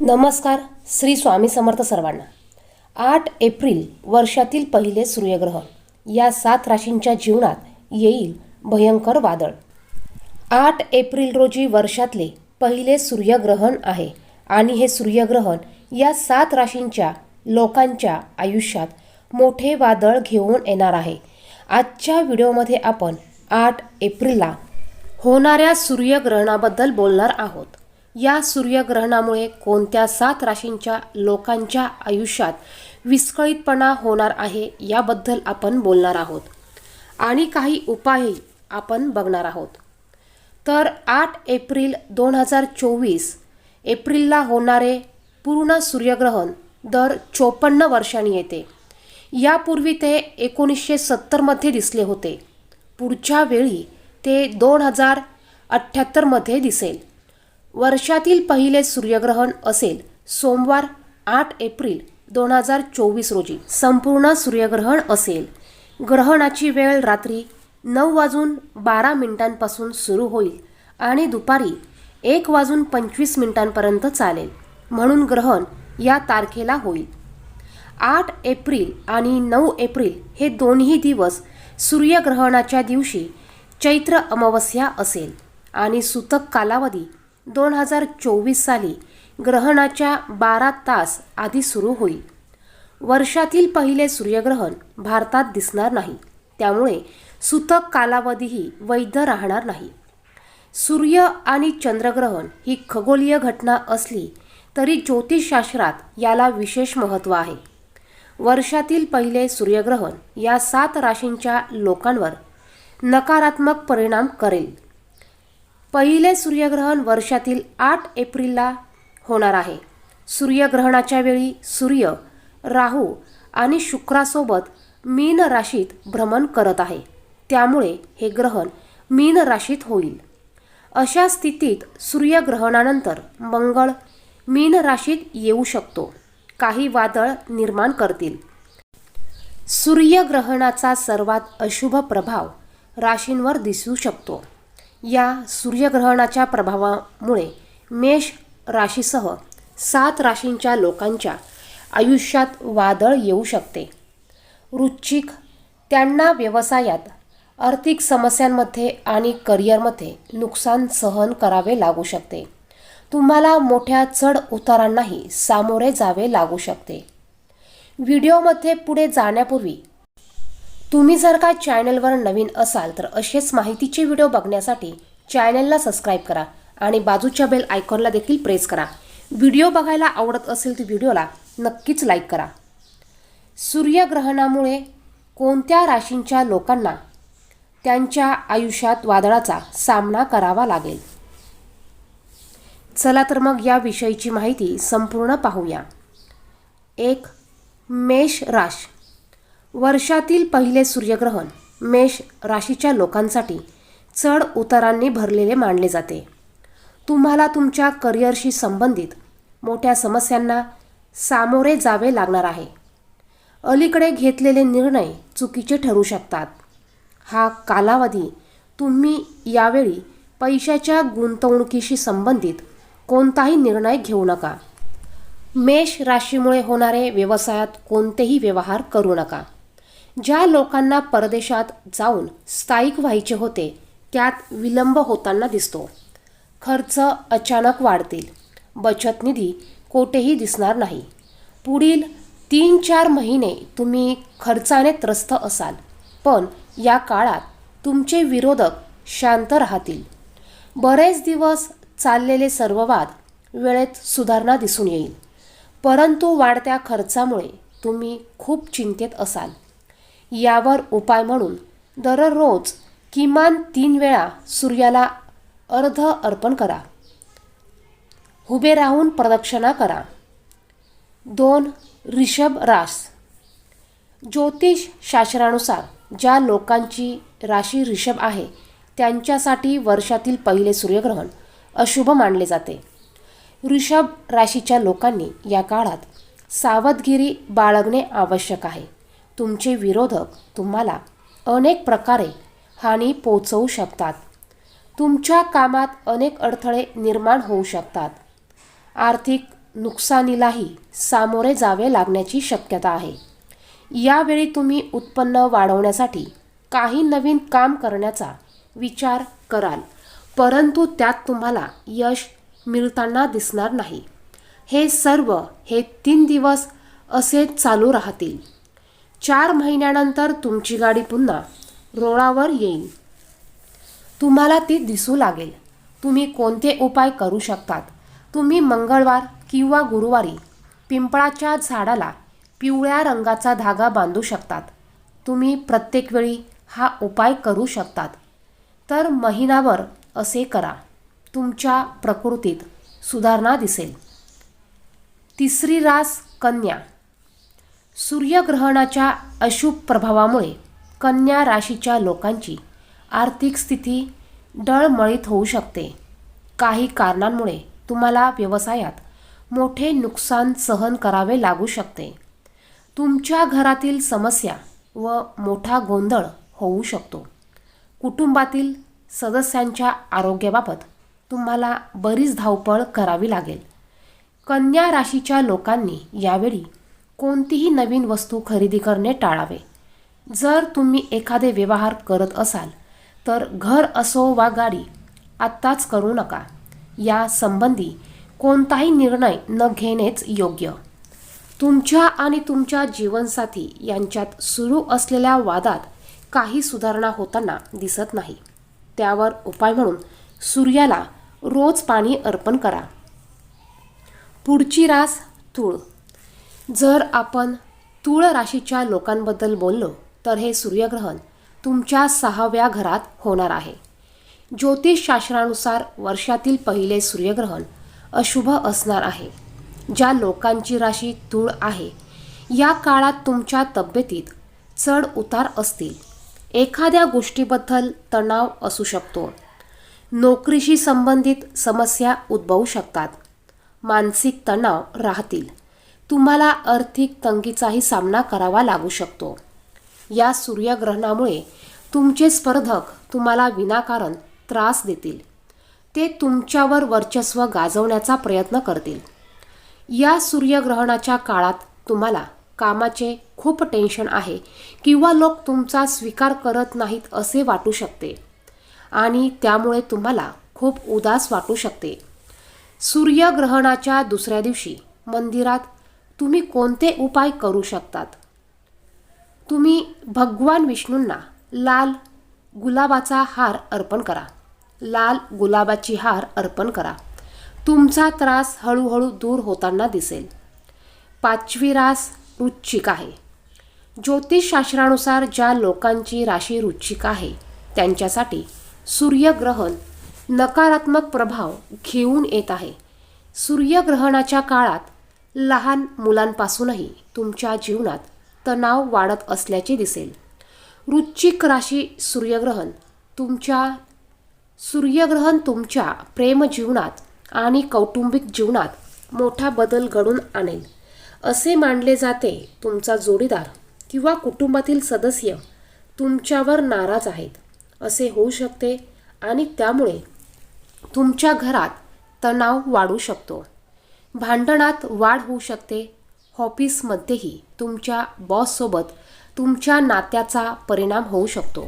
नमस्कार श्री स्वामी समर्थ सर्वांना. आठ एप्रिल वर्षातील पहिले सूर्यग्रहण या सात राशींच्या जीवनात येईल भयंकर वादळ. आठ एप्रिल रोजी वर्षातले पहिले सूर्यग्रहण आहे आणि हे सूर्यग्रहण या सात राशींच्या लोकांच्या आयुष्यात मोठे वादळ घेऊन येणार आहे. आजच्या व्हिडिओमध्ये आपण आठ एप्रिलला होणाऱ्या सूर्यग्रहणाबद्दल बोलणार आहोत. या सूर्यग्रहणामुळे कोणत्या सात राशींच्या लोकांच्या आयुष्यात विस्कळीतपणा होणार आहे याबद्दल आपण बोलणार आहोत. आणि काही उपायही आपण बघणार आहोत. तर आठ एप्रिल दोन हजार चोवीस एप्रिलला होणारे पूर्ण सूर्यग्रहण दर चोपन्न वर्षांनी येते. यापूर्वी ते एकोणीसशे सत्तरमध्ये दिसले होते. पुढच्या वेळी ते दोन हजार अठ्ठ्याहत्तरमध्ये दिसेल. वर्षातील पहिले सूर्यग्रहण असेल सोमवार आठ एप्रिल दोन हजार चोवीस रोजी. संपूर्ण सूर्यग्रहण असेल. ग्रहणाची वेळ रात्री नऊ वाजून बारा मिनिटांपासून सुरू होईल आणि दुपारी एक वाजून पंचवीस मिनिटांपर्यंत चालेल. म्हणून ग्रहण या तारखेला होईल. आठ एप्रिल आणि नऊ एप्रिल हे दोन्ही दिवस सूर्यग्रहणाच्या दिवशी चैत्र अमावस्या असेल आणि सुतक कालावधी दोन हजार चोवीस साली ग्रहणाच्या बारा तास आधी सुरू होईल. वर्षातील पहिले सूर्यग्रहण भारतात दिसणार नाही. त्यामुळे सुतक कालावधीही वैध राहणार नाही. सूर्य आणि चंद्रग्रहण ही खगोलीय घटना असली तरी ज्योतिषशास्त्रात याला विशेष महत्त्व आहे. वर्षातील पहिले सूर्यग्रहण या सात राशींच्या लोकांवर नकारात्मक परिणाम करेल. पहिले सूर्यग्रहण वर्षातील आठ एप्रिलला होणार आहे. सूर्यग्रहणाच्या वेळी सूर्य राहू आणि शुक्रासोबत मीन राशीत भ्रमण करत आहे. त्यामुळे हे ग्रहण मीन राशीत होईल. अशा स्थितीत सूर्यग्रहणानंतर मंगळ मीन राशीत येऊ शकतो. काही वादळ निर्माण करतील. सूर्यग्रहणाचा सर्वात अशुभ प्रभाव राशींवर दिसू शकतो. या सूर्यग्रहणाच्या प्रभावामुळे मेष राशीसह सात राशींच्या लोकांच्या आयुष्यात वादळ येऊ शकते. रुचिक त्यांना व्यवसायात आर्थिक समस्यांमध्ये आणि करिअरमध्ये नुकसान सहन करावे लागू शकते. तुम्हाला मोठ्या चढ उतारांनाही सामोरे जावे लागू शकते. व्हिडिओमध्ये पुढे जाण्यापूर्वी तुम्ही जर का चॅनलवर नवीन असाल तर असेच माहितीचे व्हिडिओ बघण्यासाठी चॅनलला सबस्क्राईब करा आणि बाजूच्या बेल आयकॉनला देखील प्रेस करा. व्हिडिओ बघायला आवडत असेल तर व्हिडिओला नक्कीच लाईक करा. सूर्यग्रहणामुळे कोणत्या राशींच्या लोकांना त्यांच्या आयुष्यात वादळाचा सामना करावा लागेल? चला तर मग या विषयीची माहिती संपूर्ण पाहूया. एक मेष राश. वर्षातील पहिले सूर्यग्रहण मेष राशीच्या लोकांसाठी चढ उतारांनी भरलेले मानले जाते. तुम्हाला तुमच्या करिअरशी संबंधित मोठ्या समस्यांना सामोरे जावे लागणार आहे. अलीकडे घेतलेले निर्णय चुकीचे ठरू शकतात. हा कालावधी तुम्ही यावेळी पैशाच्या गुंतवणुकीशी संबंधित कोणताही निर्णय घेऊ नका. मेष राशीमुळे होणारे व्यवसायात कोणतेही व्यवहार करू नका. ज्या लोकांना परदेशात जाऊन स्थायिक व्हायचे होते त्यात विलंब होताना दिसतो. खर्च अचानक वाढतील. बचत निधी कोठेही दिसणार नाही. पुढील तीन चार महिने तुम्ही खर्चाने त्रस्त असाल पण या काळात तुमचे विरोधक शांत राहतील. बरेच दिवस चाललेले सर्व वाद वेळेत सुधारणा दिसून येईल. परंतु वाढत्या खर्चामुळे तुम्ही खूप चिंतेत असाल. यावर उपाय म्हणून दररोज किमान तीन वेळा सूर्याला अर्ध अर्पण करा. उभे राहून प्रदक्षिणा करा. दोन रिषभ रास. ज्योतिष शास्त्रानुसार ज्या लोकांची राशी रिषभ आहे त्यांच्यासाठी वर्षातील पहिले सूर्यग्रहण अशुभ मानले जाते. ऋषभ राशीच्या लोकांनी या काळात सावधगिरी बाळगणे आवश्यक आहे. तुमचे विरोधक तुम्हाला अनेक प्रकारे हानी पोचवू शकतात. तुमच्या कामात अनेक अडथळे निर्माण होऊ शकतात. आर्थिक नुकसानीलाही सामोरे जावे लागण्याची शक्यता आहे. यावेळी तुम्ही उत्पन्न वाढवण्यासाठी काही नवीन काम करण्याचा विचार कराल परंतु त्यात तुम्हाला यश मिळताना दिसणार नाही. हे सर्व हे तीन दिवस असे चालू राहतील. चार महिन्यानंतर तुमची गाडी पुन्हा रोळावर येईल. तुम्हाला ती दिसू लागेल. तुम्ही कोणते उपाय करू शकतात? तुम्ही मंगळवार किंवा गुरुवारी पिंपळाच्या झाडाला पिवळ्या रंगाचा धागा बांधू शकतात. तुम्ही प्रत्येक वेळी हा उपाय करू शकतात. तर महिनाभर असे करा. तुमच्या प्रकृतीत सुधारणा दिसेल. तिसरी रास कन्या. सूर्यग्रहणाच्या अशुभ प्रभावामुळे कन्या राशीच्या लोकांची आर्थिक स्थिती डळमळीत होऊ शकते. काही कारणांमुळे तुम्हाला व्यवसायात मोठे नुकसान सहन करावे लागू शकते. तुमच्या घरातील समस्या व मोठा गोंधळ होऊ शकतो. कुटुंबातील सदस्यांच्या आरोग्याबाबत तुम्हाला बरीच धावपळ करावी लागेल. कन्या राशीच्या लोकांनी यावेळी कोणतीही नवीन वस्तू खरेदी करणे टाळावे. जर तुम्ही एखादे व्यवहार करत असाल तर घर असो वा गाडी आत्ताच करू नका. या संबंधी कोणताही निर्णय न घेणेच योग्य. तुमच्या आणि तुमच्या जीवनसाथी यांच्यात सुरू असलेल्या वादात काही सुधारणा होताना दिसत नाही. त्यावर उपाय म्हणून सूर्याला रोज पाणी अर्पण करा. पुढची रास तूळ. जर आपण तूळ राशीच्या लोकांबद्दल बोललो तर हे सूर्यग्रहण तुमच्या सहाव्या घरात होणार आहे. ज्योतिषशास्त्रानुसार वर्षातील पहिले सूर्यग्रहण अशुभ असणार आहे. ज्या लोकांची राशी तूळ आहे या काळात तुमच्या तब्येतीत चढ उतार असतील. एखाद्या गोष्टीबद्दल तणाव असू शकतो. नोकरीशी संबंधित समस्या उद्भवू शकतात. मानसिक तणाव राहतील. तुम्हाला आर्थिक तंगीचाही सामना करावा लागू शकतो. या सूर्यग्रहणामुळे तुमचे स्पर्धक तुम्हाला विनाकारण त्रास देतील. ते तुमच्यावर वर्चस्व गाजवण्याचा प्रयत्न करतील. या सूर्यग्रहणाच्या काळात तुम्हाला कामाचे खूप टेन्शन आहे किंवा लोक तुमचा स्वीकार करत नाहीत असे वाटू शकते. आणि त्यामुळे तुम्हाला खूप उदास वाटू शकते. सूर्यग्रहणाच्या दुसऱ्या दिवशी मंदिरात तुम्ही कोणते उपाय करू शकतात? तुम्ही भगवान विष्णूंना लाल गुलाबाचा हार अर्पण करा. लाल गुलाबाची हार अर्पण करा. तुमचा त्रास हळूहळू दूर होताना दिसेल. पाचवी रास रुच्छिक आहे. ज्योतिषशास्त्रानुसार ज्या लोकांची राशी रुच्छिक आहे त्यांच्यासाठी सूर्यग्रहण नकारात्मक प्रभाव घेऊन येत आहे. सूर्यग्रहणाच्या काळात लहान मुलांपासूनही तुमच्या जीवनात तणाव वाढत असल्याचे दिसेल. वृश्चिक राशी सूर्यग्रहण तुमच्या सूर्यग्रहण तुमच्या प्रेमजीवनात आणि कौटुंबिक जीवनात मोठा बदल घडून आणेल. असे मानले जाते तुमचा जोडीदार किंवा कुटुंबातील सदस्य तुमच्यावर नाराज आहेत. असे होऊ शकते आणि त्यामुळे तुमच्या घरात तणाव वाढू शकतो. भांडणात वाढ होऊ शकते. ऑफिसमध्येही तुमच्या बॉससोबत तुमच्या नात्याचा परिणाम होऊ शकतो.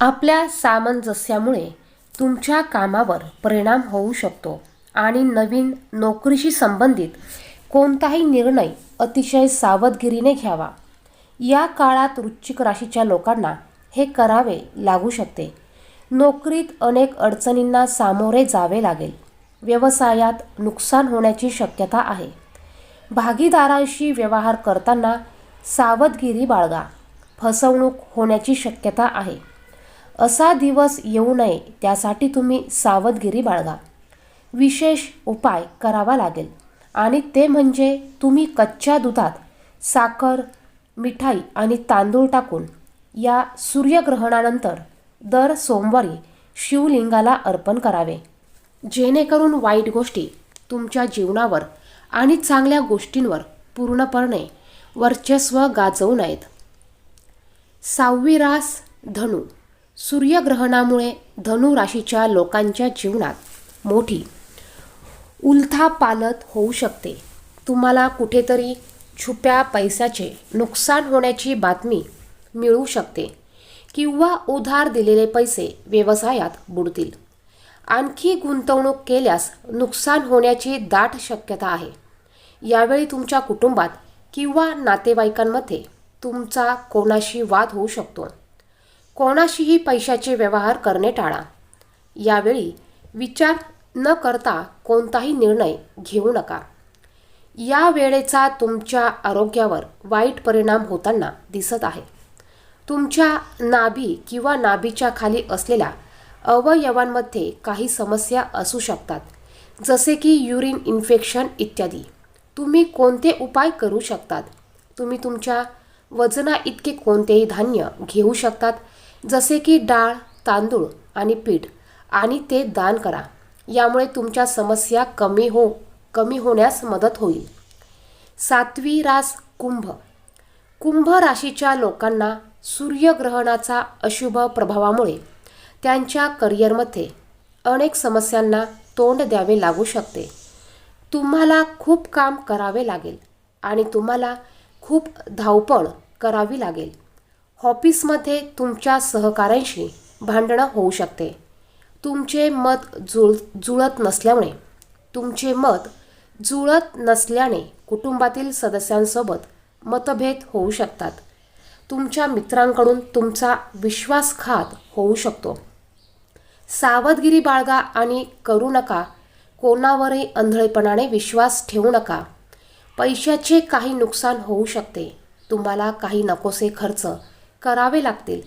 आपल्या सामंजस्यामुळे तुमच्या कामावर परिणाम होऊ शकतो आणि नवीन नोकरीशी संबंधित कोणताही निर्णय अतिशय सावधगिरीने घ्यावा. या काळात वृश्चिक राशीच्या लोकांना हे करावे लागू शकते. नोकरीत अनेक अडचणींना सामोरे जावे लागेल. व्यवसायात नुकसान होण्याची शक्यता आहे. भागीदारांशी व्यवहार करताना सावधगिरी बाळगा. फसवणूक होण्याची शक्यता आहे. असा दिवस येऊ नये त्यासाठी तुम्ही सावधगिरी बाळगा. विशेष उपाय करावा लागेल. आणि ते म्हणजे तुम्ही कच्च्या दुधात साखर मिठाई आणि तांदूळ टाकून या सूर्यग्रहणानंतर दर सोमवारी शिवलिंगाला अर्पण करावे. जेणेकरून वाईट गोष्टी तुमच्या जीवनावर आणि चांगल्या गोष्टींवर पूर्णपणे वर्चस्व गाजवू नयेत. सहावी रास धनु. सूर्यग्रहणामुळे धनु राशीच्या लोकांच्या जीवनात मोठी उलथापालत होऊ शकते. तुम्हाला कुठेतरी छुप्या पैशाचे नुकसान होण्याची बातमी मिळू शकते किंवा उधार दिलेले पैसे व्यवसायात बुडतील. आणखी गुंतवणूक केल्यास नुकसान होण्याची दाट शक्यता आहे. यावेळी तुमच्या कुटुंबात किंवा नातेवाईकांमध्ये तुमचा कोणाशी वाद होऊ शकतो. कोणाशीही पैशाचे व्यवहार करणे टाळा. यावेळी विचार न करता कोणताही निर्णय घेऊ नका. या वेळेचा तुमच्या आरोग्यावर वाईट परिणाम होताना दिसत आहे. तुमच्या नाभी किंवा नाभीच्या खाली असलेल्या अवयवांमध्ये काही समस्या असू शकतात जसे की युरिन इन्फेक्शन इत्यादी. तुम्ही कोणते उपाय करू शकतात? तुम्ही तुमच्या वजना इतके कोणतेही धान्य घेऊ शकतात जसे की डाळ तांदूळ आणि पीठ आणि ते दान करा. यामुळे तुमच्या समस्या कमी हो कमी होण्यास मदत होईल. सातवी रास कुंभ. कुंभ राशीच्या लोकांना सूर्यग्रहणाचा अशुभ प्रभावामुळे त्यांच्या करिअरमध्ये अनेक समस्यांना तोंड द्यावे लागू शकते. तुम्हाला खूप काम करावे लागेल आणि तुम्हाला खूप धावपळ करावी लागेल. ऑफिसमध्ये तुमच्या सहकाऱ्यांशी भांडणं होऊ शकते. तुमचे मत जुळ जुळत नसल्यामुळे तुमचे मत जुळत नसल्याने कुटुंबातील सदस्यांसोबत मतभेद होऊ शकतात. तुमच्या मित्रांकडून तुमचा विश्वासघात होऊ शकतो. सावधगिरी बाळगा आणि करू नका. कोणावरही आंधळेपणाने विश्वास ठेवू नका. पैशाचे काही नुकसान होऊ शकते. तुम्हाला काही नकोसे खर्च करावे लागतील.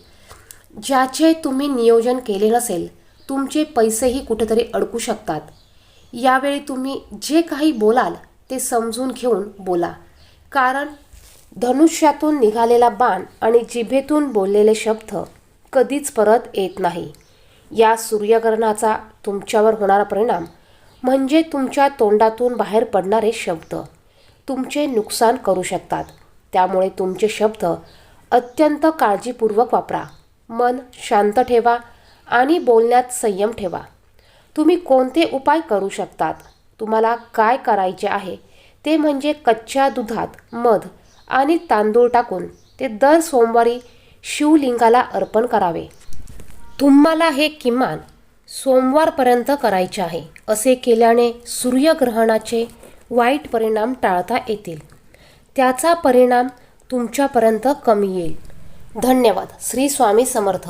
ज्याचे तुम्ही नियोजन केले नसेल तुमचे पैसेही कुठेतरी अडकू शकतात. यावेळी तुम्ही जे काही बोलाल ते समजून घेऊन बोला. कारण धनुष्यातून निघालेला बाण आणि जिभेतून बोललेले शब्द कधीच परत येत नाही. या सूर्यग्रहणाचा तुमच्यावर होणारा परिणाम म्हणजे तुमच्या तोंडातून बाहेर पडणारे शब्द. तुमचे नुकसान करू शकतात. त्यामुळे तुमचे शब्द अत्यंत काळजीपूर्वक वापरा. मन शांत ठेवा आणि बोलण्यात संयम ठेवा. तुम्ही कोणते उपाय करू शकतात? तुम्हाला काय करायचे आहे? ते म्हणजे कच्च्या दुधात मध आणि तांदूळ टाकून ते दर सोमवारी शिवलिंगाला अर्पण करावे. तुम्हाला हे किमान सोमवारपर्यंत करायचे आहे असे केल्याने सूर्यग्रहणाचे वाईट परिणाम टाळता येतील. त्याचा परिणाम तुमच्यापर्यंत कमी येईल. धन्यवाद. श्री स्वामी समर्थ.